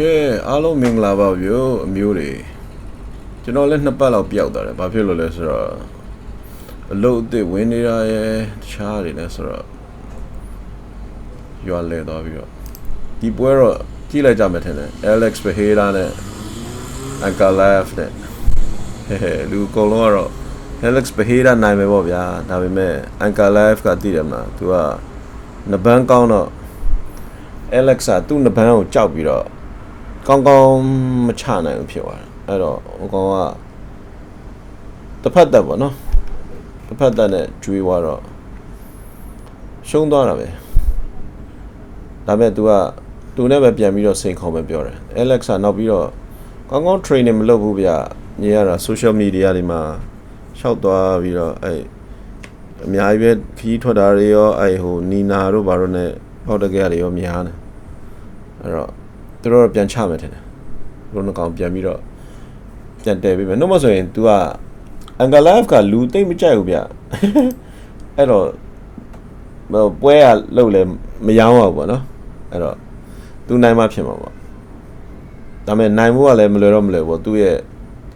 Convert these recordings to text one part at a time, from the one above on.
ကဲအားလုံးမင်္ဂလာပါဗျို့အမျိုးတွေကျွန်တော်လည်းနှစ်ပတ်လောက်ပျောက်သွားတယ်ဘာဖြစ်လို့လဲဆိုတော့အလုပ်အသစ်ဝင်နေတာရယ်တခြားတွေလည်းဆိုတော့ရွာလဲသွားပြီးတော့ဒီပွဲတော့ကြည့်လိုက်ကြမယ်ထင်တယ် Alex Behera နဲ့ Ankalaev နဲ့ဟဲဟဲလူအကုန်လုံးကတော့ Alex Behera နိုင်မယ်ပေါ့ဗျာဒါပေမဲ့ Ankalaev ကတည်တယ်မလားသူကနဘန်းကောင်းတော့ Alex ကသူ့နဘန်းကိုကြောက်ပြီးတော့ ကောင်းကောင်းမချနိုင်ဘူးဖြစ်သွားတယ်အဲ့တော့ဟိုကောင်ကတစ်ဖက်သက်ပေါ့နော်တစ်ဖက်သက်နဲ့ကျွေးသွားတော့ရှုံးသွားတာပဲဒါပေမဲ့ तू ကသူနဲ့ပဲပြန်ပြီးတော့စိန်ခေါ်ပဲပြောတယ် Alex ကနောက်ပြီးတော့ကောင်းကောင်း training မလုပ်ဘူးဗျညီရတာ social media တွေမှာရှောက်သွားပြီးတော့အဲ့အများကြီးပဲခီးထွက်တာတွေရောအဲ့ဟိုနီနာတို့ဘာတို့ ਨੇ ပေါက်တကယ်တွေရောများတယ်အဲ့တော့ သူတို့တော့ပြန်ချမယ်ထင်တယ်သူတို့နှစ်ကောင်ပြန်ပြီးတော့ပြန်တည်ပြီးမယ်နှုတ်မဆိုရင် तू ကအန်ဂလာဖ်ကလူသိမ့်မကြိုက်ဘူးဗျအဲ့တော့ဟိုပွဲရလို့လည်းမရောင်းအောင်ပေါ့နော်အဲ့တော့ तू နိုင်မှဖြစ်မှာပေါ့ဒါပေမဲ့နိုင်ဖို့ကလည်းမလွယ်တော့မလွယ်ဘူးသူ့ရဲ့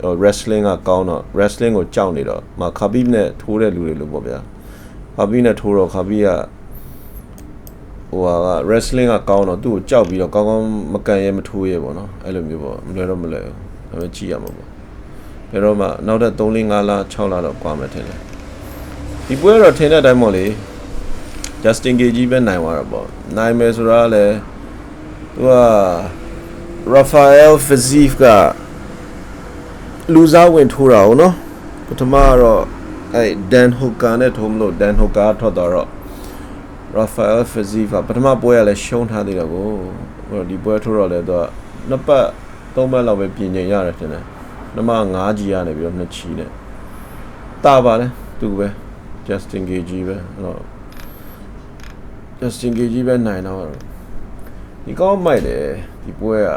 ဟို wrestling ကကောင်းတော့ wrestling ကိုကြောက်နေတော့မခါဘီနဲ့ထိုးတဲ့လူတွေလို့ပေါ့ဗျာခါဘီနဲ့ထိုးတော့ခါဘီက ဟိုဟာက wrestling ကကောင်းတော့သူ့ကိုကြောက်ပြီးတော့ကောင်းကောင်းမကန်ရဲမထိုးရဲပေါ့နော်အဲ့လိုမျိုးပေါ့မလွယ်တော့မလွယ်ဘူးဒါပေမဲ့ကြည့်ရမှာပေါ့ဘယ်တော့မှနောက်တဲ့3 4 5လ6လတော့ကွာမယ်ထင်တယ်ဒီပွဲတော့ထင်တဲ့အတိုင်းပေါ့လေ Justin Gage ပဲနိုင်သွားတာပေါ့နိုင်မယ်ဆိုတော့လည်းသူက Rafael Fiziev ကလူစားဝင်ထိုးတာဟုတ်နော်ပထမတော့အဲ့ Dan Hooker နဲ့ထိုးမလို့ Dan Hooker ထွက်သွားတော့ Rafael Fiziev ပထမပွဲရလဲရှုံးထားသေးတယ်ကိုဟိုဒီပွဲထိုးတော့လဲသူကနှစ်ပတ်သုံးပတ်လောက်ပဲပြင်ချိန်ရတယ်ထင်တယ်နမ9ကြီးရနေပြီးတော့နှစ်ချီနဲ့တာပါလဲသူပဲ Justin Gage ပဲအဲ့တော့ Justin Gage ပဲနိုင်တော့ဒီကောင်းမိုက်တယ်ဒီပွဲက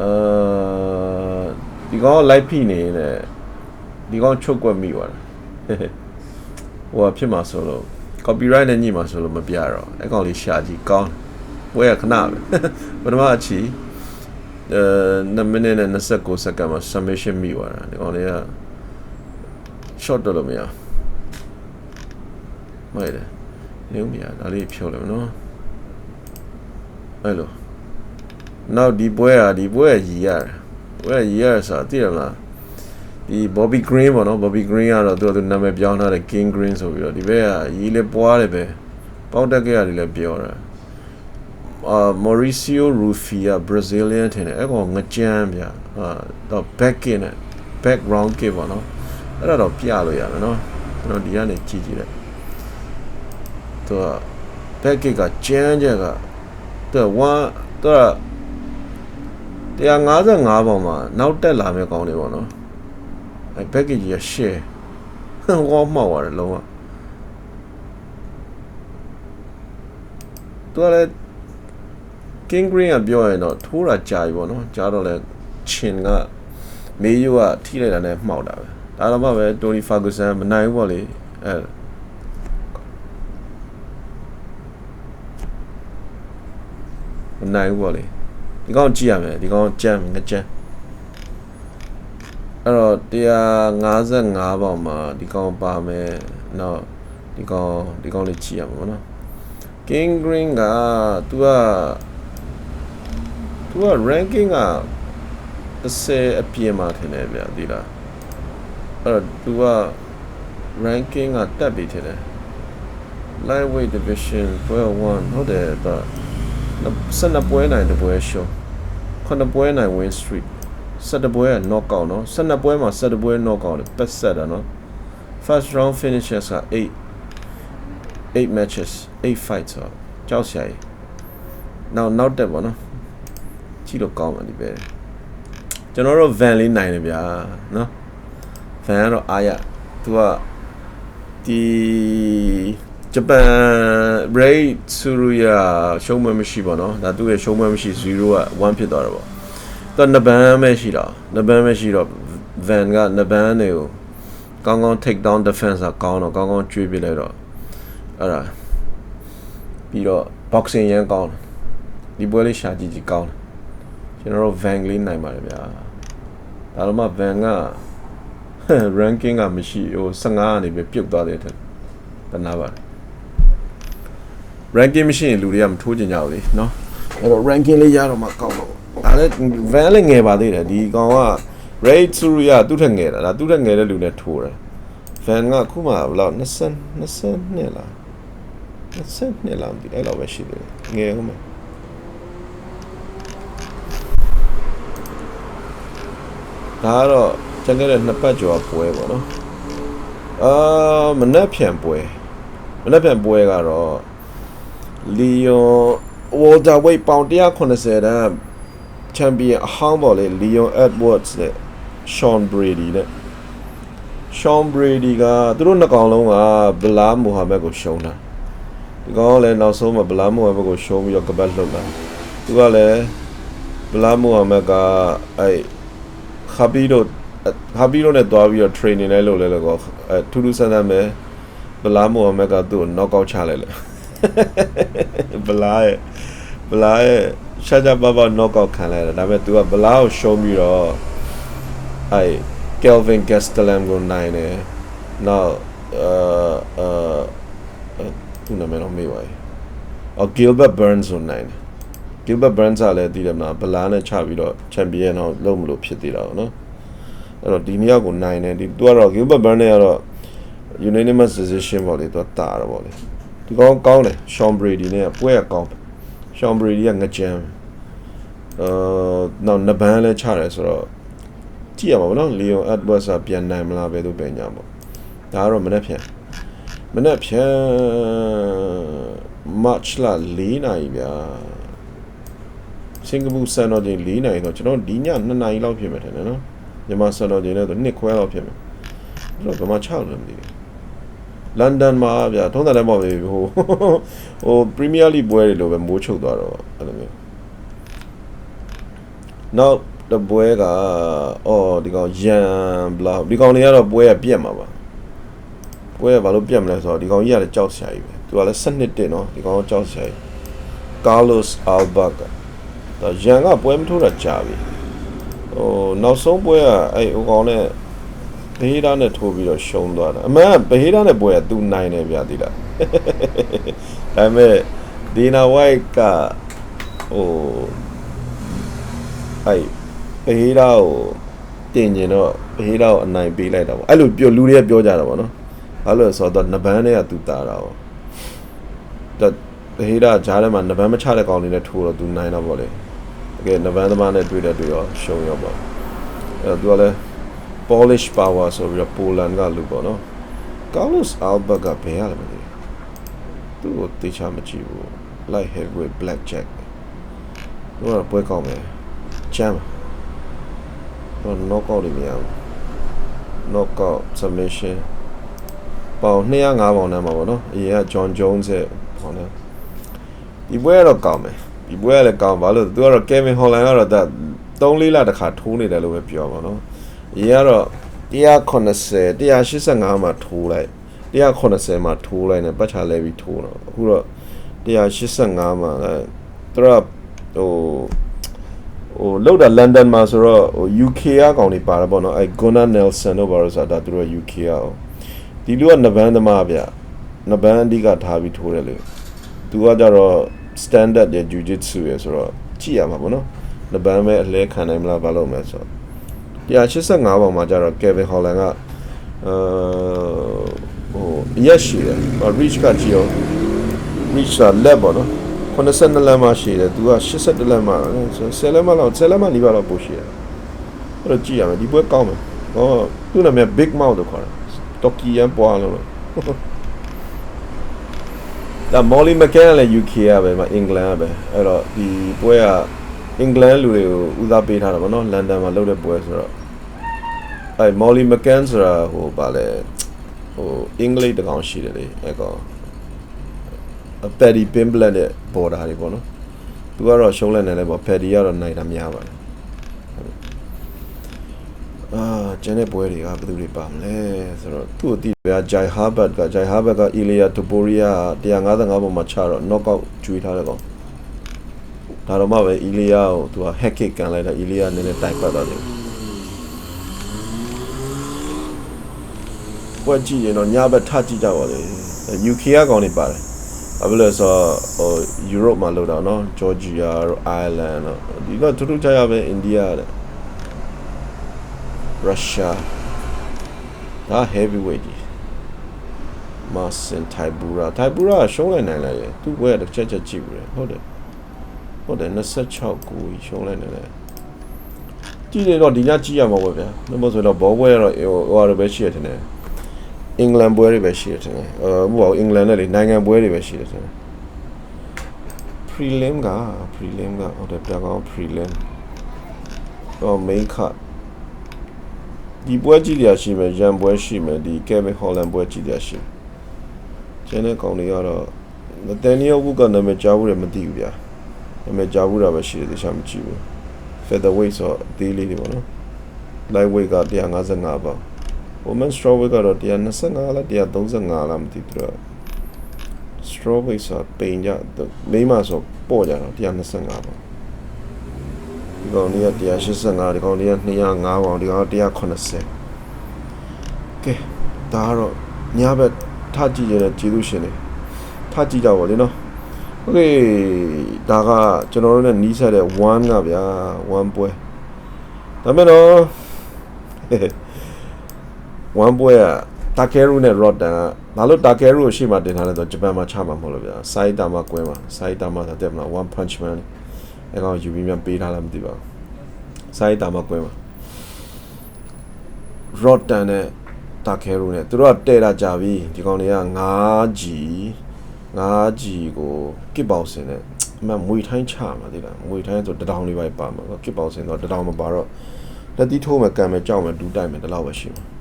အာဒီကောင်းလိုက်ဖိနေနေဒီကောင်းချုပ်ကွက်မိသွားတယ်ဟိုကဖြစ်မှာဆိုလို့ copyright နဲ့ညှိမှာဆိုလို့မပြတော့အဲ့ကောင်လေးရှာကြည့်ကောင်းဝဲရခဏပဲပထမအချီအဲ2မိနစ်နဲ့29စက္ကန့်မှာ submission မိသွားတာဒီကောင်လေးက short တော့လို့မရမိုက်တယ်နေဦးမရဒါလေးဖြုတ်လိုက်မနော်အဲ့လိုနောက်ဒီပွဲอ่ะဒီပွဲရည်ရတယ်ပွဲရည်ရဆိုတာသိရမလား ဒီ Bobby Green ပေါ့နော် Bobby Green ကတော့သူကသူနာမည်ပြောင်းထားတဲ့ King Green ဆိုပြီးတော့ဒီဘက်ကရီးလေပွားတယ်ပဲပေါက်တက်ကြရတယ်လည်းပြောတာအာ Mauricio Rufia Brazilian ထင်တယ်အဲ့ကောင်ငကြမ်းဗျာဟာတော့ back in နဲ့ background kick ပေါ့နော်အဲ့ဒါတော့ပြလို့ရမယ်နော်ကျွန်တော်ဒီကနေကြည့်ကြည့်လိုက်သူက back kick ကကြမ်းကြက်ကသူက1သူက155ပေါင်မှာနောက်တက်လာမယ့်ကောင်းတယ်ပေါ့နော် အဲ package ကြီးက share ဟောမှောက်ရတယ်လုံးဝသူကလည်း King Green ကပြောရင်တော့ထိုးတာကြာပြီပေါ့နော်ကြာတော့လဲချင်ကမေးယူကထိလိုက်တာနဲ့မှောက်တာပဲဒါတော့မှပဲ Tony Ferguson မနိုင်ဘူးပေါ့လေအဲမနိုင်ဘူးပေါ့လေဒီကောင်ကြည့်ရမယ်ဒီကောင်ကြမ်းငကြမ်း အဲ့တော့155ပေါင်မှာဒီကောင်ပါမယ်နောက်ဒီကောင်ဒီကောင်လေးကြည့်ရမှာပေါ့နော် King Green က तू က तू က ranking က30အပြင်မှာထင်တယ်ဗျာဒီလားအဲ့တော့ तू က ranking ကတက်ပြီထင်တယ် lightweight division ပွဲ1ဟုတ်တယ်တော့12ပွဲနိုင်တပွဲရှုံး9ပွဲနိုင် win streak 17ပွဲက knock out နော်12ပွဲမှာ17ပွဲ knock out လေပတ်ဆက်တာနော် first round finishes က8 8 matches 8 fights ဆိုကြောက်စရာကြီးနောက်နောက်တက်ပါနော်ကြည့်လို့ကောင်းပါလိမ့်ပဲကျွန်တော်တို့ van လေးနိုင်တယ်ဗျာနော် van ကတော့အားရသူကဒီဂျပန် Ray Suruya ရှုံးမမရှိပါတော့ဒါသူ့ရဲ့ရှုံးမမရှိ0က1ဖြစ်သွားတာပေါ့ သူကနဘန်ပဲရှိတော့နဘန်ပဲရှိတော့ van ကနဘန်တွေကိုကောင်းကောင်း take down defense ကကောင်းတော့ကောင်းကောင်းကျွေးပြလိုက်တော့အဲ့ဒါပြီးတော့ boxing ရန်ကောင်းတယ်ဒီပွဲလေးရှာကြည့်ကြည့်ကောင်းတယ်ကျွန်တော်တို့ van ကလေးနိုင်ပါတယ်ဗျာဒါတော့မှ van က ranking ကမရှိဟို15ကနေပဲပြုတ်သွားတဲ့ထက်တနာပါတယ် ranking မရှိရင်လူတွေကမထိုးကြကြဘူးလေနော်အဲ့တော့ ranking လေးရတော့မှကောက်တော့ ဒါလည်း van လည်းငယ်ပါသေးတယ်ဒီကောင်က rate သူရသူ့ထက်ငယ်တာဒါသူ့ထက်ငယ်တဲ့လူနဲ့ထိုးတယ် van ကခုမှဘယ်လောက်20 20နှစ်လား20နှစ်လားမသိဘူးအဲ့လောက်ပဲရှိသေးတယ်ငယ်ဟုတ်မယ်ဒါကတော့ကျန်ခဲ့တဲ့နှစ်ပတ်ကျော်ပွဲပေါ့နော်အာမနက်ဖြန်ပွဲမနက်ဖြန်ပွဲကတော့လီယွန်ဝေါ်တာဝိတ်ပေါင်180တန်း ချန်ပီယံအဟောင်းပေါ့လေလီယွန်အက်ဒ်ဝတ်စ်နဲ့ရှွန်ဘရီဒီနဲ့ရှွန်ဘရီဒီကသူတို့နှစ်ကောင်လုံးကဘလာမိုဟာမက်ကိုရှုံးတာဒီကောင်ကလည်းနောက်ဆုံးမှာဘလာမိုဟာမက်ကိုရှုံးပြီးတော့ကပတ်လှုပ်လာသူကလည်းဘလာမိုဟာမက်ကအဲခါဘီတို့ခါဘီတို့နဲ့တွားပြီးတော့ training လဲလုပ်လဲလို့ကောအဲထူးထူးဆန်းဆန်းပဲဘလာမိုဟာမက်ကသူ့ကို knock out ချလိုက်လေဘလာရဲ့ဘလာရဲ့ ချာချာပါပါ knockout ခံလိုက်တာဒါပေမဲ့ तू ကဘလားကိုရှုံးပြီးတော့အဲ Kelvin Gastelum ကိုနိုင်တယ်နောက်အာအာသူနာမည်တော့မေ့ပါဘူးအော် Gilbert Burns ကိုနိုင်တယ် Gilbert Burns ကလည်းဒီတယ်မလားဘလားနဲ့ချပြီးတော့ champion တော့လုံးမလို့ဖြစ်သေးတာပေါ့နော်အဲ့တော့ဒီနှစ်ယောက်ကိုနိုင်တယ်ဒီ तू ကတော့ Gilbert Burns နဲ့ကတော့ unanimous decision ပေါ့လေသူကတာတော့ပေါ့လေဒီကောင်ကောင်းတယ် Sean Brady နဲ့ပွဲကကောင်း Sean Brady ကငကြမ်း အာနောက်နဘန်လည်းချတယ်ဆိုတော့ကြည့်ရမှာပေါ့နော် Leon Edwards ကပြန်နိုင်မလားပဲသူပဲညာပေါ့ဒါကတော့မနေ့ဖြန်မနေ့ဖြန် March လ4နိုင်ဗျာစင်ကာပူစံတော်ချိန်4နိုင်တော့ကျွန်တော်ဒီည2နိုင်လောက်ဖြစ်မယ်ထင်တယ်နော်မြန်မာစံတော်ချိန်လည်းဆို2ခွဲလောက်ဖြစ်မယ်ကျွန်တော်ဗမာ6လို့မသိဘူးလန်ဒန်မှာဗျာထုံးတယ်လည်းမဟုတ်ဘူးဟိုဟိုပရီးမီးယားလိပွဲတွေလိုပဲမိုးချုပ်သွားတော့အဲ့လိုမျိုး နောက်တပွဲကအော်ဒီကောင်ရန်ဘလာဒီကောင်တွေကတော့ပွဲရပြက်မှာပါပွဲရဘာလို့ပြက်မလဲဆိုတော့ဒီကောင်ကြီးကလည်းကြောက်စရာကြီးပဲသူကလည်း7နှစ်တင်နော်ဒီကောင်ကကြောက်စရာကြီးကာလိုစ်အယ်ဘာကဒါရန်ကပွဲမထိုးတာကြာပြီဟိုနောက်ဆုံးပွဲကအဲ့ဟိုကောင်နဲ့ဘဟေးဒါနဲ့ထိုးပြီးတော့ရှုံးသွားတာအမှန်ကဘဟေးဒါနဲ့ပွဲကသူနိုင်တယ်ဗျာဒီလားဒါပေမဲ့ဒီနာဝိုက်ကဟို အဲ့ဘဟေးဒါကိုတင်ကျင်တော့ဘဟေးဒါကိုအနိုင်ပေးလိုက်တာပေါ့အဲ့လိုပြောလူတွေကပြောကြတာပေါ့နော်ဘာလို့လဲဆိုတော့နဘန်းတွေကသူတာတာပေါ့ဒါဘဟေးဒါဂျားထဲမှာနဘန်းမချတဲ့ကောင်လေးနဲ့ထိုးတော့သူနိုင်တော့ပေါ့လေတကယ်နဘန်းသမားနဲ့တွေ့တဲ့တွေ့ရောရှုံးရောပေါ့အဲ့တော့သူကလည်း Polish power ဆိုပြီးတော့ပိုလန်ကလူပေါ့နော် Carlos Alba ကဘယ်ရလဲမသိဘူးသူ့ကိုတေချာမကြည့်ဘူး light heavyweight blackjack သူကပွဲကောင်းမယ် jam တော့ knockout တွေမရဘူး knockout submission ပေါင်205ပေါင်နဲ့မှာပေါ့နော်အရင်က John Jones ရဲ့ပေါင်နဲ့ဒီပွဲကတော့ကောင်းမယ်ဒီပွဲကလည်းကောင်းပါလို့သူကတော့ Kevin Holland ကတော့ဒါ3-4လတစ်ခါထိုးနေတယ်လို့ပဲပြောပါတော့အရင်ကတော့180 185မှာထိုးလိုက်180မှာထိုးလိုက်နဲ့ပတ်ချလဲပြီးထိုးတော့အခုတော့185မှာအဲသူကဟို ဟိုလောက်တာလန်ဒန်မှာဆိုတော့ဟို UK ကကောင်တွေပါတယ်ပေါ့နော်အဲ Gunnar Nelson တို့ဘာလို့ဆိုတာဒါသူတို့ UK ကအောင်ဒီလူကနဘန်းသမားဗျနဘန်းအဓိကထားပြီးထိုးတယ်လေသူကကြတော့ standard ရဲ့ jiu-jitsu ရဲ့ဆိုတော့ကြည့်ရမှာပေါ့နော်နဘန်းပဲအလဲခံနိုင်မလားဘာလို့မလဲဆိုတော့185ပေါင်မှာကြတော့ Kevin Holland ကအဲဟိုရက်ရှိတယ် reach ကကြည့်အောင် reach ကလက်ပေါ့နော် 82လမ်းမှရှိတယ်သူက82လမ်းမှ10လမ်းမှလောက်10လမ်းမှနီးပါးလောက်ပို့ရှိတယ်အဲ့တော့ကြည့်ရမယ်ဒီပွဲကောင်းမယ်ဟောသူ့နာမည် Big Mouth လို့ခေါ်တယ်တော်ကီယန်ပွားလို့ဒါ Molly McCann လည်း UK ရပဲမအင်္ဂလန်ကပဲအဲ့တော့ဒီပွဲကအင်္ဂလန်လူတွေကိုဦးစားပေးထားတာဗောနော်လန်ဒန်မှာလုပ်တဲ့ပွဲဆိုတော့အဲ Molly McCann ဆိုတာဟိုဗာလဲဟိုအင်္ဂလိပ်တကောင်ရှိတယ်လေအဲ့ကောင် အပက်ဒီပင်ဘလက်နဲ့ဘော်ဒါတွေပေါ့နော်သူကတော့ရှုံးလက်နေလဲပေါ့ဖက်ဒီကတော့နိုင်တာများပါတယ်အာကျန်တဲ့ပွဲတွေကဘယ်သူတွေပါမလဲဆိုတော့သူ့အတိပဲဂျိုင်ဟာဘတ်ကဂျိုင်ဟာဘတ်ကအီလီယာတိုပိုရီယာ155ပုံမှာချတော့ knockout ကျွေးထားတဲ့ကောင်ဒါတော့မှပဲအီလီယာကိုသူက hack kick ကန်လိုက်တော့အီလီယာနည်းနည်းတိုက်ပတ်သွားတယ်ကွက်ကြည့်ရင်တော့ညဘက်ထကြည့်ကြပါလေ UK ကကောင်းနေပါတယ် ဘာဖြစ်လဲဆိုတော့ဟို Europe မှာလောက်တာเนาะ Georgia တို့ Ireland တို့ဒီကတူတူကြရပဲ India တဲ့ Russia ဒါ heavyweight ကြီး Marcin Tybura Tybura ရှုံးလိုက်နိုင်လိုက်ရဲ့သူ့ဘွဲတစ်ချက်ချက်ကြည့်ဘူးလေဟုတ်တယ်ဟုတ်တယ်26ကိုရှုံးလိုက်နိုင်လိုက်ကြည့်နေတော့ဒီညကြည့်ရမှာပေါ့ဗျာမဟုတ်ဆိုတော့ဘောဘွဲကတော့ဟိုဟိုရပဲရှိရတယ်နဲ့ အင်္ဂလန်ဘွဲတွေပဲရှိရတယ်နဲ့အဲမဟုတ်ပါဘူးအင်္ဂလန်နဲ့လေနိုင်ငံဘွဲတွေပဲရှိတယ်တဲ့ prelim က prelim ကဟုတ်တယ်ပြကောင်း prelim တော့ main card ဒီပွဲကြည့်ရရှိမယ်ရန်ပွဲရှိမယ်ဒီ Kevin Holland ပွဲကြည့်ရရှိမယ်ကျန်တဲ့ကောင်တွေကတော့နတန်နီယိုဝုကနာမည်ကြားဘူးတယ်မသိဘူးဗျာနာမည်ကြားဘူးတာပဲရှိတယ်တခြားမကြည့်ဘူး featherweight ဆိုတော့အသေးလေးတွေပေါ့နော် lightweight က155ပေါင် women strawweight ကတော့125လား135လားမသိဘူးတော့ strawweight ဆိုပိန်ကြမိမဆိုပေါ့ကြတော့125ပေါင်ဒီကောင်လေးက185ဒီကောင်လေးက205ပေါင်ဒီကောင်က180ကဲဒါကတော့ညဘက်ထကြည့်ရတဲ့ကျေးဇူးရှင်တွေထကြည့်ကြပါလေနော်โอเคဒါကကျွန်တော်တို့ ਨੇ နီးစပ်တဲ့1ကဗျာ1ပွဲဒါမဲ့တော့ 1ပွဲကတာကဲရူနဲ့ရော့တန်ကဘာလို့တာကဲရူကိုရှေ့မှာတင်ထားလဲဆိုတော့ဂျပန်မှာချမှာမဟုတ်လို့ဗျာစိုက်တာမှာကွဲမှာစိုက်တာမှာတက်မလား1 punch man အဲကောင်ယူပြီးမြန်ပေးထားလားမသိပါဘူးစိုက်တာမှာကွဲမှာရော့တန်နဲ့တာခဲရိုနဲ့သူတို့ကတဲတာကြပြီဒီကောင်တွေက 9G 9G ကိုကစ်ပေါင်စင်နဲ့အမှမွေထိုင်းချမှာသိလားမွေထိုင်းဆိုတတောင်လေးပဲပါမှာကစ်ပေါင်စင်တော့တတောင်မပါတော့လက်တီးထိုးမယ်ကံမယ်ကြောက်မယ်ဒူးတိုက်မယ်ဒီလောက်ပဲရှိမှာ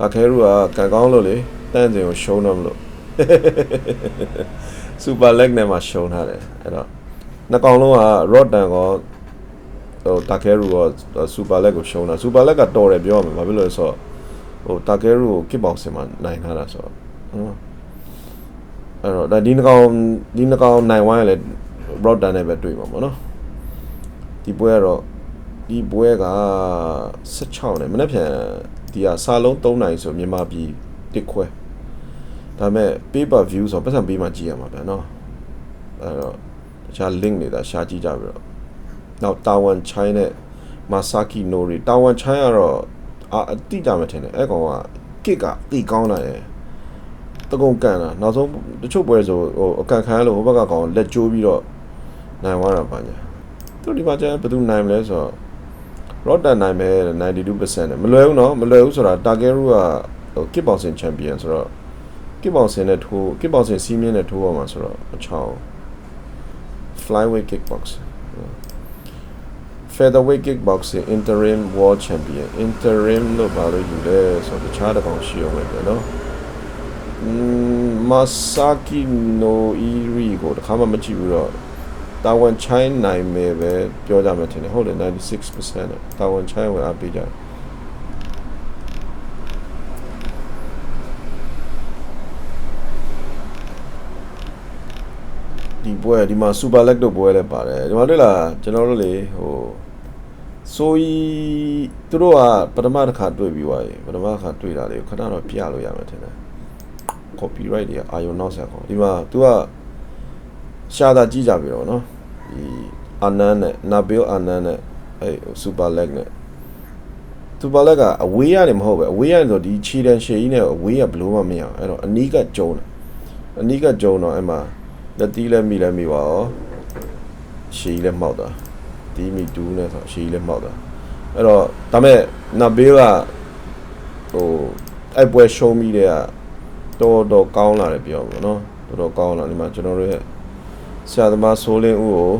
တာခဲရိုကကံကောင်းလို့လေတန့်စင်ကိုရှုံးတော့မလို့စူပါလက်နဲ့မှရှုံးထားတယ်အဲ့တော့နှစ်ကောင်လုံးကရော့တန်ကောဟိုတာခဲရိုကစူပါလက်ကိုရှုံးတာစူပါလက်ကတော်တယ်ပြောရမယ်ဘာဖြစ်လို့လဲဆိုတော့ဟိုတာကဲရူကိုကစ်ဘောက်စင်မှာနိုင်ထားတာဆိုတော့ဟုတ်အဲ့တော့ဒါဒီနှကောင်ဒီနှကောင်နိုင်ဝိုင်းလည်း broad down နဲ့ပဲတွေ့မှာပေါ့နော်ဒီပွဲကတော့ဒီပွဲက16နဲ့မနေ့ပြန် ဒီကစာလုံး3နိုင်ဆိုမြန်မာပြည်တစ်ခွဲဒါပေမဲ့ paper view ဆိုပတ်စံပေးမှကြည့်ရမှာဗျာနော်အဲ့တော့တခြား link တွေဒါရှာကြည့်ကြပြီးတော့နောက်တာဝန်ချိုင်းနဲ့မာဆာကီနိုရီတာဝန်ချိုင်းကတော့အာအတိတာမထင်တယ်အဲ့ကောင်ကကစ်ကတိကောင်းလာတယ်တကုံကန်လာနောက်ဆုံးတချို့ပွဲဆိုဟိုအကန်ခံရလို့ဟိုဘက်ကကောင်လက်ကျိုးပြီးတော့နိုင်သွားတာပါညာသူဒီမှာကျဘယ်သူနိုင်မလဲဆိုတော့ ရော့တန်နိုင်မယ်92%နဲ့မလွယ်ဘူးเนาะမလွယ်ဘူးဆိုတာတာဂယ်ရူကဟိုကစ်ဘောင်ဆင်ချန်ပီယံဆိုတော့ကစ်ဘောင်ဆင်နဲ့ထိုးကစ်ဘောင်ဆင်စီးမြင့်နဲ့ထိုးရမှာဆိုတော့အချောင်း flyweight kickboxing featherweight kickboxing interim world champion interim လို့ပါလို့ယူလဲဆိုတော့တခြားတစ်ကောင်ရှိအောင်ပဲเนาะอืม Masaki no Iri ကိုတခါမှမကြည့်ဘူးတော့ တာဝန်ချိုင်းနိုင်မယ်ပဲပြောကြမှာထင်တယ်ဟုတ်တယ်96%နဲ့တာဝန်ချိုင်းဝင်အပေးကြတယ်ဒီပွဲဒီမှာ super leg တို့ပွဲလည်းပါတယ်ဒီမှာတွေ့လားကျွန်တော်တို့လေဟိုဆိုရီသူတို့ကပထမတစ်ခါတွေ့ပြီးသွားပြီပထမတစ်ခါတွေ့တာလေခဏတော့ပြလို့ရမယ်ထင်တယ် copyright တွေကအာယုံနောက်ဆက်ကောဒီမှာ तू က ရှာတာကြည့်ကြပြီတော့နော်ဒီအာနန်နဲ့နာဘီလ်အာနန်နဲ့အဲစူပါလက်နဲ့သူပါလက်ကအဝေးရတယ်မဟုတ်ပဲအဝေးရတယ်ဆိုဒီခြေတန်ရှေကြီးနဲ့အဝေးရဘလို့မှမရအောင်အဲ့တော့အနီးကကျုံတယ်အနီးကကျုံတော့အဲ့မှာလက်တီးလည်းမိလည်းမိပါရောရှေကြီးလည်းမှောက်တာဒီမီတူးနဲ့ဆိုရှေကြီးလည်းမှောက်တာအဲ့တော့ဒါမဲ့နာဘေးကဟိုအဲ့ပွဲရှုံးပြီးတဲ့ကတော်တော်ကောင်းလာတယ်ပြောပါတော့နော်တော်တော်ကောင်းလာဒီမှာကျွန်တော်တို့ရဲ့ ဆရာသမားဆိုးလင်းဦးကို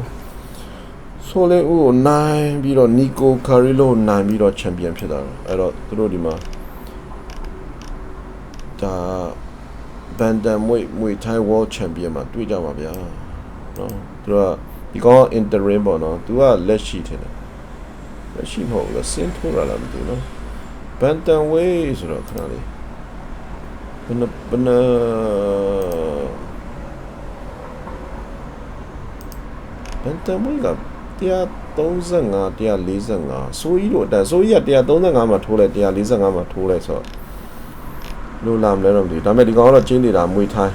ဆိုးလင်းဦးကိုနိုင်ပြီးတော့နီကိုကာရီလိုနိုင်ပြီးတော့ချန်ပီယံဖြစ်တာအဲ့တော့သူတို့ဒီမှာဒါဘန်ဒမ်မွေမွေထိုင်း world champion မှာတွေ့ကြပါဗျာနော်သူကဒီကောင် interim ပေါ့နော်သူကလက်ရှိထင်တယ်လက်ရှိမဟုတ်ဘူးစင်ထိုးရလားမသိဘူးနော်ဘန်ဒမ်ဝေးဆိုတော့ခဏလေးဘယ်နှဘယ်နှ ဘန်တမ်ဝိတ်က135 145ဆိုကြီးတို့အတန်ဆိုကြီးက135မှာထိုးလိုက်145မှာထိုးလိုက်ဆိုတော့လို့လာမလဲတော့မသိဘူးဒါပေမဲ့ဒီကောင်ကတော့ကျင်းနေတာမွေထိုင်း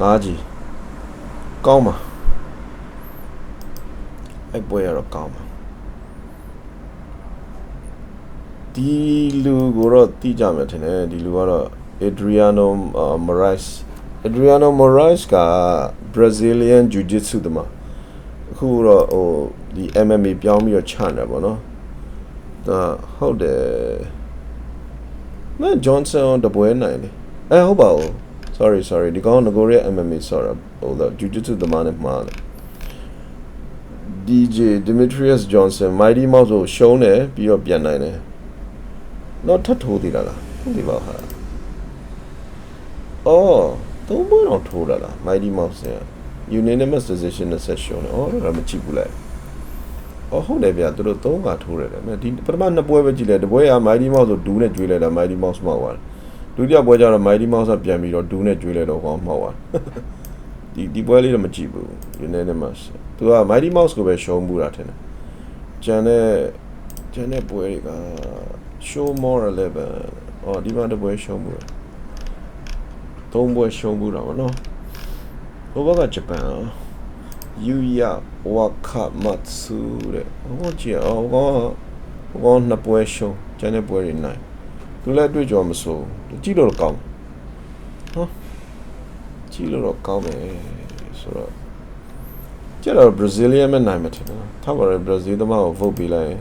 5ကြီးကောင်းပါအဲ့ပွဲရတော့ကောင်းပါဒီလူကိုတော့တိကြမယ်ထင်တယ်ဒီလူကတော့ Adriano uh, Moraes Adriano Moraes က Brazilian Jiu-Jitsu တမ အခုတော့ဟိုဒီ MMA ပြောင်းပြီးတော့ချနေပါတော့ဒါဟုတ်တယ်မန် Johnson တပွဲနိုင်လေအဲဟုတ်ပါဘူး sorry sorry ဒီကောင်ငကိုရဲ MMA ဆိုတော့ဟိုဒါ Jiu-Jitsu တမနဲ့မှားတယ် DJ Demetrius Johnson Mighty Mouse ကိုရှုံးတယ်ပြီးတော့ပြန်နိုင်တယ်တော့ထပ်ထိုးသေးတာလားဟုတ်ပြီပါဟာအော်သုံးပွဲတော့ထိုးတာလား Mighty Mouse က unanimous decision နဲ့ဆက်ရှုံးတယ်အော်ဒါမကြည့်ဘူးလေအော်ဟုတ်တယ်ဗျာသူတို့သုံးကထိုးရတယ်ဒါဒီပထမနှစ်ပွဲပဲကြည့်လိုက်တပွဲက Mighty Mouse ကိုဒူးနဲ့ကျွေးလိုက်တာ Mighty Mouse မှောက်သွားတယ်ဒုတိယပွဲကျတော့ Mighty Mouse ကပြန်ပြီးတော့ဒူးနဲ့ကျွေးလိုက်တော့ကောင်းမှောက်သွားတယ်ဒီဒီပွဲလေးတော့မကြည့်ဘူး unanimous သူက Mighty Mouse ကိုပဲရှုံးမှုတာထင်တယ်ကျန်တဲ့ကျန်တဲ့ပွဲတွေက show more 11အော်ဒီမှာတစ်ပွဲရှုံးမှုတယ်သုံးပွဲရှုံးမှုတာဗောနော် ဟိုဘက်ကဂျပန်ယူယဝါကာမတ်ဆူတဲ့ဟောကြည့်အောင်ဟောဟောနှစ်ပွဲရှုံးကျန်တဲ့ပွဲတွေနိုင်သူလည်းတွေ့ကြမစိုးကြည့်လို့ကောင်းဟောကြည့်လို့တော့ကောင်းတယ်ဆိုတော့ကျတော့ Brazilian မဲ့နိုင်မှာတယ်နော်ထားပါရ Brazil တမကို vote ပေးလိုက်ရင်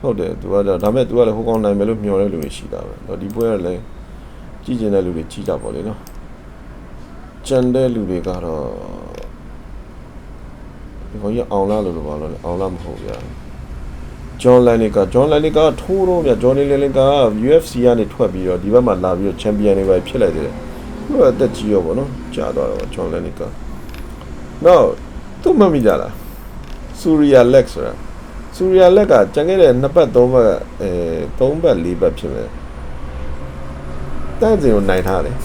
ဟုတ်တယ်သူကတော့ဒါပေမဲ့သူကလည်းဟိုကောင်နိုင်မယ်လို့မျှော်တဲ့လူတွေရှိတာပဲတော့ဒီပွဲကလည်းကြည့်ကျင်တဲ့လူတွေကြည့်ကြပါလေနော် ကျန်တဲ့လူတွေကတော့ဒီကောင်ကြီးအောင်လာလို့လို့ပါလို့အောင်လာမဟုတ်ဗျာဂျွန်လန်နီကဂျွန်လန်နီကထိုးတော့ဗျာဂျွန်လန်နီက UFC ကနေထွက်ပြီးတော့ဒီဘက်မှာလာပြီးတော့ချန်ပီယံတွေပဲဖြစ်လိုက်တယ်သူကအသက်ကြီးရောဗောနော်ကြာသွားတော့ဂျွန်လန်နီကနောက်သူ့မမိကြလားဆူရီယာလက်ဆိုတာဆူရီယာလက်ကကြံခဲ့တဲ့နှစ်ပတ်သုံးပတ်အဲသုံးပတ်လေးပတ်ဖြစ်မယ်တန့်စင်ကိုနိုင်ထားတယ်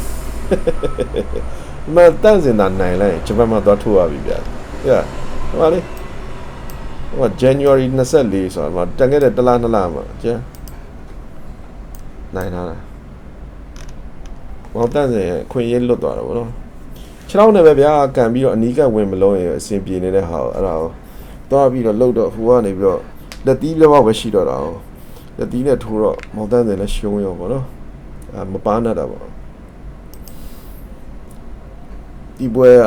မတန့်စင်သာနိုင်လိုက်ဂျပန်မှာသွားထိုးရပြီဗျာဟဲ့ဟိုလေဟို January 24ဆိုတော့တန်ခဲ့တဲ့တစ်လနှစ်လမှာကျန်နိုင်ထားတာဘောတန့်စင်ရဲ့ခွင့်ရလွတ်သွားတော့ဗောနော်ခြေထောက်နဲ့ပဲဗျာကန်ပြီးတော့အနီးကပ်ဝင်မလုံးရင်အဆင်ပြေနေတဲ့ဟာအဲ့ဒါကိုသွားပြီးတော့လှုပ်တော့ဟိုကနေပြီးတော့လက်သီးလည်းပဲရှိတော့တာ哦လက်သီးနဲ့ထိုးတော့မောင်တန်းစင်လည်းရှုံးရောပေါ့နော်အဲမပန်းတတ်တာပေါ့ ဒီပွဲက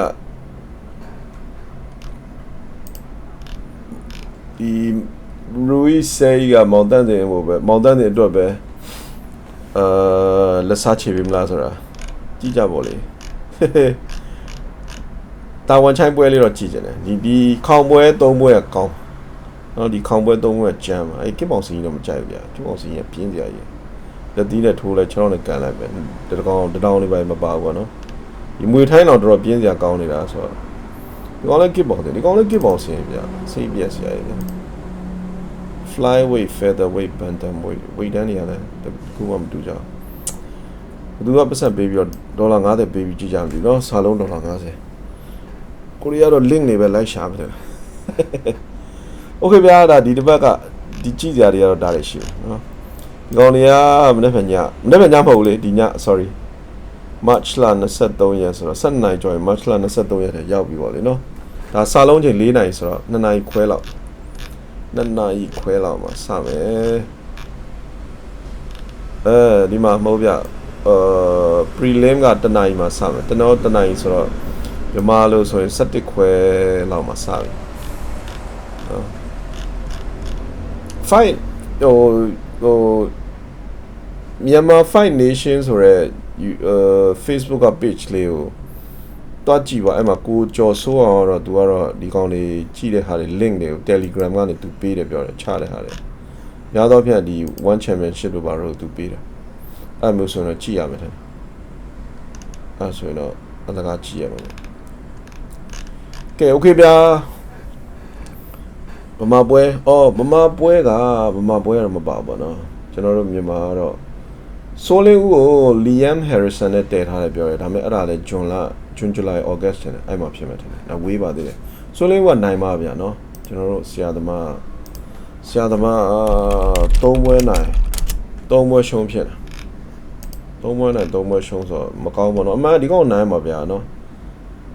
ဒီရူီဆေးကမောင်တန်းစင်ဟိုပဲမောင်တန်းစင်အတွက်ပဲအာလက်စားချေပြီမလားဆိုတာကြည့်ကြပါလေတာဝန်ချိုင်းပွဲလေးတော့ကြည့်ကြတယ်ဒီဒီခေါင်ပွဲ၃ပွဲကကောင်းနော်ဒီခေါင်ပွဲ၃ပွဲကကြမ်းပါအဲ့ကစ်ပေါင်စီတော့မကြိုက်ဘူးဗျာကစ်ပေါင်စီကပြင်းစရာကြီးလက်သီးနဲ့ထိုးလဲ6နဲ့ကန်လိုက်ပဲတကောင်တတောင်လေးပဲမပါဘူးကွာနော် ဒီမွေထိုင်းတော့တော်တော်ပြင်းစရာကောင်းနေတာဆိုတော့ဒီကောင်လည်းကစ်ပေါင်စီဒီကောင်လည်းကစ်ပေါင်စီဗျာစိတ်ပြက်စရာကြီးဗျာ flyweight featherweight bantamweight weight တန်းနေရတယ်တခုမှမတူကြဘူးဘသူကပတ်ဆက်ပေးပြီးတော့ဒေါ်လာ90ပေးပြီးကြည့်ကြမသိဘူးเนาะစာလုံးဒေါ်လာ90ကိုရီးယားတော့ link နေပဲလိုက်ရှာမယ်โอเคဗျာဒါဒီတစ်ပတ်ကဒီကြည့်ကြတွေကတော့ဒါတွေရှိတယ်နော်ဒီကောင်တွေကမနေ့ကညမနေ့ကညမဟုတ်ဘူးလေဒီည sorry March လ23ရက်ဆိုတော့7နိုင်ကျော်ရင် March လ23ရက်ထဲရောက်ပြီပေါ့လေနော်ဒါစာလုံးချိန်4နိုင်ဆိုတော့2နိုင်ခွဲလောက်2နိုင်ခွဲလောက်မှာစမယ်အဲဒီမှာမဟုတ်ဗျအာ prelim ကတနိုင်မှာစမယ်တနော်တနိုင်ဆိုတော့မြန်မာလို့ဆိုရင်17ခွဲလောက်မှာစပြီနော် fight ဟိုဟိုမြန်မာ fight nation ဆိုရဲအဲ Facebook က page လေးကိုတွားကြည့်ပါအဲ့မှာကိုကျော်ဆိုးအောင်တော့သူကတော့ဒီကောင်လေးကြည့်တဲ့ဟာတွေ link တွေကို Telegram ကနေသူပေးတယ်ပြောတယ်ချတဲ့ဟာတွေရသောဖြင့်ဒီ one championship တို့ဘာလို့သူပေးတာအဲ့မျိုးဆိုတော့ကြည့်ရမယ်ထင်အဲ့ဆိုရင်တော့အလကားကြည့်ရမှာပေါ့ကဲ okay ဗျာဗမာပွဲအော်ဗမာပွဲကဗမာပွဲကတော့မပါဘူးပေါ့နော်ကျွန်တော်တို့မြန်မာကတော့ ဆိုလင်းဦးကိုလီယမ်ဟယ်ရီဆန်နဲ့တည်ထားတယ်ပြောရဲဒါပေမဲ့အဲ့ဒါလည်းဂျွန်လဂျွန်ဇူလိုင်ဩဂတ်စ်နဲ့အဲ့မှာဖြစ်မှာတယ်နော်ဝေးပါသေးတယ်ဆိုလေးကနိုင်ပါဗျာနော်ကျွန်တော်တို့ဆရာသမားဆရာသမားအာသုံးပွဲနိုင်သုံးပွဲရှုံးဖြစ်တယ်သုံးပွဲနိုင်သုံးပွဲရှုံးဆိုတော့မကောင်းပါတော့အမှန်ဒီကောင်နိုင်ပါဗျာနော်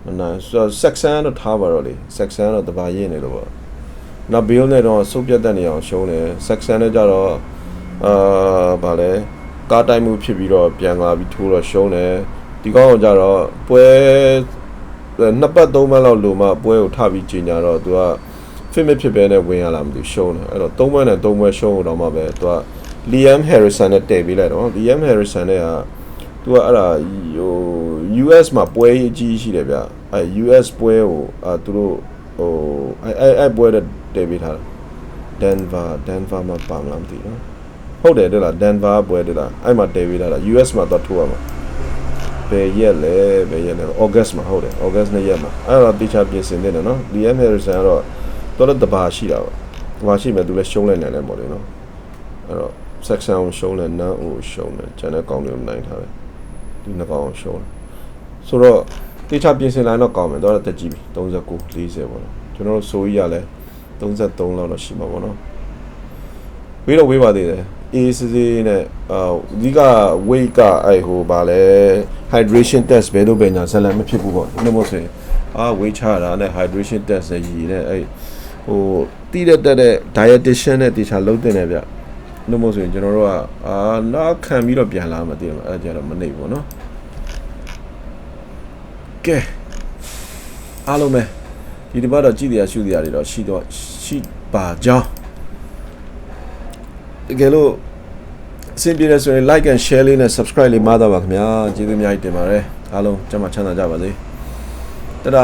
မနိုင်ဆိုဆက်ဆန်တော့ထားပါတော့လေဆက်ဆန်တော့တပါရင်းနေလို့ပေါ့နောက်ဘီယိုနဲ့တော့စုပ်ပြတ်တဲ့နေအောင်ရှုံးတယ်ဆက်ဆန်နဲ့ကြတော့အာဗာလဲ ကားတိုင်းမှုဖြစ်ပြီးတော့ပြန်လာပြီးထိုးတော့ရှုံးတယ်ဒီကောင်ကကြတော့ပွဲနှစ်ပတ်သုံးပတ်လောက်လိုမှပွဲကိုထပြီးကြီးညာတော့သူက fit မဖြစ်ပဲနဲ့ဝင်ရလာမသိဘူးရှုံးတယ်အဲ့တော့သုံးပွဲနဲ့သုံးပွဲရှုံးတော့မှပဲသူက Liam Harrison နဲ့တည်ပေးလိုက်တော့ Liam Harrison နဲ့ကသူကအဲ့ဒါဟို US မှာပွဲအကြီးရှိတယ်ဗျအဲ့ US ပွဲကိုအာသူတို့ဟိုအဲ့အဲ့အဲ့ပွဲတဲ့တည်ပေးထားတာ Denver Denver မှာပါမလားမသိဘူးနော် ဟုတ်တယ်တဲ့လား Denver ပွဲတဲ့လားအဲ့မှာတည်ပေးထားတာ US မှာတော့ထိုးရမှာဘယ်ရက်လဲဘယ်ရက်လဲ August မှာဟုတ်တယ် August နေ့ရက်မှာအဲ့တော့တိကျပြင်ဆင်နေတယ်နော် Liam Harrison ကတော့တော်တော်တဘာရှိတာပါတဘာရှိမဲ့သူလည်းရှုံးလိုက်နိုင်တယ်ပေါ့လေနော်အဲ့တော့ section ကိုရှုံးတယ် non ကိုရှုံးတယ်ကျန်တဲ့ကောင်တွေကိုနိုင်ထားတယ်ဒီနှစ်ကောင်ကိုရှုံးတယ်ဆိုတော့တိကျပြင်ဆင်လိုက်တော့ကောင်းမယ်တော့တက်ကြည့်ပြီ39 40ပေါ့နော်ကျွန်တော်တို့ဆိုကြီးရလဲ33လောက်တော့ရှိမှာပေါ့နော်ဝေးတော့ဝေးပါသေးတယ် အေးစစ်စစ်နဲ့အာဒီက weight ကအဲ့ဟိုဗာလဲ hydration test ဘယ်လိုပဲညာဇလန်မဖြစ်ဘူးပေါ့ဒီလိုမျိုးဆိုရင်အာ weight ချတာနဲ့ hydration test နဲ့ရည်နဲ့အဲ့ဟိုတိတဲ့တက်တဲ့ dietitian နဲ့တေချာလုံးတင်တယ်ဗျလို့မို့ဆိုရင်ကျွန်တော်တို့ကအာနားခံပြီးတော့ပြန်လာမှတည်မှာအဲ့ဒါကြတော့မနေဘူးเนาะကဲအားလုံးပဲဒီတစ်ပတ်တော့ကြည့်တရားရှုတရားတွေတော့ရှိတော့ရှိပါကြောင်း တကယ်လို့အဆင်ပြေတယ်ဆိုရင် like and share လေးနဲ့ subscribe လေးမသားပါခင်ဗျာကျေးဇူးအများကြီးတင်ပါတယ်အားလုံးကျမ်းမာချမ်းသာကြပါစေတဒါ